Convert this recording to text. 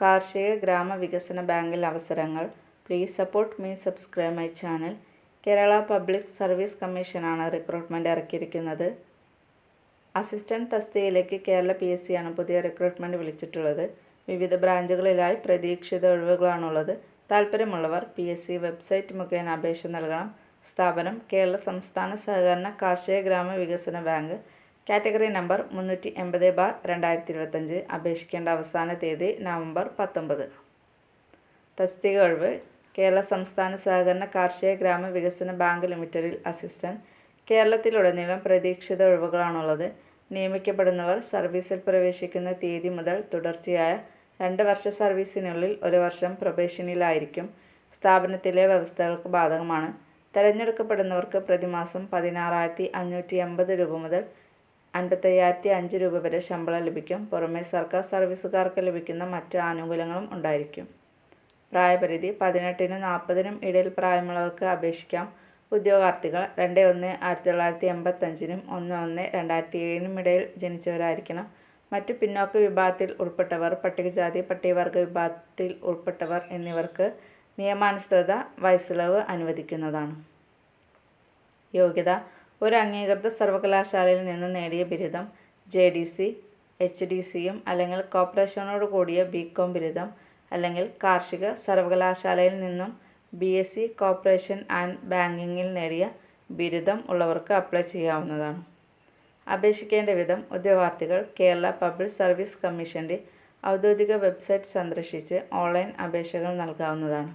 കാർഷിക ഗ്രാമ വികസന ബാങ്കിൽ അവസരങ്ങൾ. Please support me subscribe my channel Kerala public service കമ്മീഷനാണ് റിക്രൂട്ട്മെന്റ് ഇറക്കിയിരിക്കുന്നത്. അസിസ്റ്റന്റ് തസ്തികയിലേക്ക് കേരള പി എസ് സിയാണ് പുതിയ റിക്രൂട്ട്മെന്റ് വിളിച്ചിട്ടുള്ളത്. വിവിധ ബ്രാഞ്ചുകളിലായി പ്രതീക്ഷിത ഒഴിവുകളാണുള്ളത്. താല്പര്യമുള്ളവർ പി എസ് സി വെബ്സൈറ്റ് മുഖേന അപേക്ഷ നൽകണം. സ്ഥാപനം കേരള സംസ്ഥാന സഹകരണ കാർഷിക ഗ്രാമ വികസന ബാങ്ക്. കാറ്റഗറി നമ്പർ മുന്നൂറ്റി എൺപത് ബാർ രണ്ടായിരത്തി ഇരുപത്തഞ്ച് അപേക്ഷിക്കേണ്ട അവസാന തീയതി നവംബർ പത്തൊമ്പത്. തസ്തിക ഒഴിവ്. കേരള സംസ്ഥാന സഹകരണ കാർഷിക ഗ്രാമ വികസന ബാങ്ക് ലിമിറ്റഡിൽ അസിസ്റ്റന്റ്. കേരളത്തിലുടനീളം പ്രതീക്ഷിത ഒഴിവുകളാണുള്ളത്. നിയമിക്കപ്പെടുന്നവർ സർവീസിൽ പ്രവേശിക്കുന്ന തീയതി മുതൽ തുടർച്ചയായ രണ്ട് വർഷ സർവീസിനുള്ളിൽ ഒരു വർഷം പ്രൊബേഷനിലായിരിക്കും. സ്ഥാപനത്തിലെ വ്യവസ്ഥകൾക്ക് ബാധകമാണ്. തിരഞ്ഞെടുക്കപ്പെടുന്നവർക്ക് പ്രതിമാസം പതിനാറായിരത്തി അഞ്ഞൂറ്റി എൺപത് രൂപ മുതൽ അൻപത്തയ്യായിരത്തി അഞ്ച് രൂപ വരെ ശമ്പളം ലഭിക്കും. പുറമെ സർക്കാർ സർവീസുകാർക്ക് ലഭിക്കുന്ന മറ്റ് ആനുകൂല്യങ്ങളും ഉണ്ടായിരിക്കും. പ്രായപരിധി പതിനെട്ടിനും നാൽപ്പതിനും ഇടയിൽ പ്രായമുള്ളവർക്ക് അപേക്ഷിക്കാം. ഉദ്യോഗാർത്ഥികൾ രണ്ട് ഒന്ന് ആയിരത്തി തൊള്ളായിരത്തി എൺപത്തഞ്ചിനും ഒന്ന് ഒന്ന് രണ്ടായിരത്തി ഏഴിനും ഇടയിൽ ജനിച്ചവരായിരിക്കണം. മറ്റ് പിന്നോക്ക വിഭാഗത്തിൽ ഉൾപ്പെട്ടവർ പട്ടികജാതി പട്ടികവർഗ വിഭാഗത്തിൽ ഉൾപ്പെട്ടവർ എന്നിവർക്ക് നിയമാനുസൃത വയസ്സിളവ് അനുവദിക്കുന്നതാണ്. യോഗ്യത ഒരു അംഗീകൃത സർവകലാശാലയിൽ നിന്ന് നേടിയ ബിരുദം J D C H D സിയും അല്ലെങ്കിൽ കോർപ്പറേഷനോട് കൂടിയ ബി കോം ബിരുദം അല്ലെങ്കിൽ കാർഷിക സർവകലാശാലയിൽ നിന്നും B S C corporation and ബാങ്കിങ്ങിൽ നേടിയ ബിരുദം ഉള്ളവർക്ക് അപ്ലൈ ചെയ്യാവുന്നതാണ്. അപേക്ഷിക്കേണ്ട വിധം ഉദ്യോഗാർത്ഥികൾ കേരള പബ്ലിക് സർവീസ് കമ്മീഷന്റെ ഔദ്യോഗിക വെബ്സൈറ്റ് സന്ദർശിച്ച് ഓൺലൈൻ അപേക്ഷകൾ നൽകാവുന്നതാണ്.